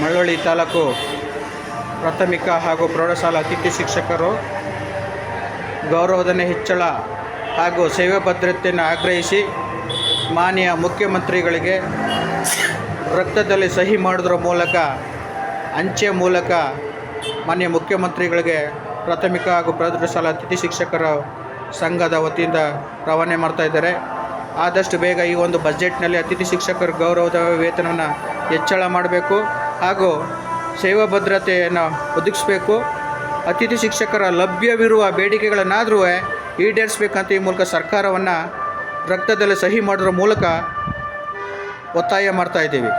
ಮಳವಳ್ಳಿ ತಾಲೂಕು ಪ್ರಾಥಮಿಕ ಹಾಗೂ ಪ್ರೌಢಶಾಲಾ ಅತಿಥಿ ಶಿಕ್ಷಕರು ಗೌರವಧನ ಹೆಚ್ಚಳ ಹಾಗೂ ಸೇವೆ ಭದ್ರತೆಯನ್ನು ಆಗ್ರಹಿಸಿ ಮಾನ್ಯ ಮುಖ್ಯಮಂತ್ರಿಗಳಿಗೆ ರಕ್ತದಲ್ಲಿ ಸಹಿ ಮಾಡೋದ್ರ ಮೂಲಕ ಅಂಚೆ ಮೂಲಕ ಮಾನ್ಯ ಮುಖ್ಯಮಂತ್ರಿಗಳಿಗೆ ಪ್ರಾಥಮಿಕ ಹಾಗೂ ಪ್ರೌಢಶಾಲಾ ಅತಿಥಿ ಶಿಕ್ಷಕರ ಸಂಘದ ವತಿಯಿಂದ ರವಾನೆ ಮಾಡ್ತಾ ಇದ್ದಾರೆ. ಆದಷ್ಟು ಬೇಗ ಈ ಒಂದು ಬಜೆಟ್ನಲ್ಲಿ ಅತಿಥಿ ಶಿಕ್ಷಕರ ಗೌರವದ ವೇತನವನ್ನು ಹೆಚ್ಚಳ ಮಾಡಬೇಕು ಹಾಗೂ ಸೇವಾ ಭದ್ರತೆಯನ್ನು ಒದಗಿಸಬೇಕು. ಅತಿಥಿ ಶಿಕ್ಷಕರ ಲಭ್ಯವಿರುವ ಬೇಡಿಕೆಗಳನ್ನಾದರೂ ಈಡೇರಿಸಬೇಕಂತ ಈ ಮೂಲಕ ಸರ್ಕಾರವನ್ನು ರಕ್ತದಲ್ಲಿ ಸಹಿ ಮಾಡೋದ್ರ ಮೂಲಕ ಒತ್ತಾಯ ಮಾಡ್ತಾ ಇದ್ದೀವಿ.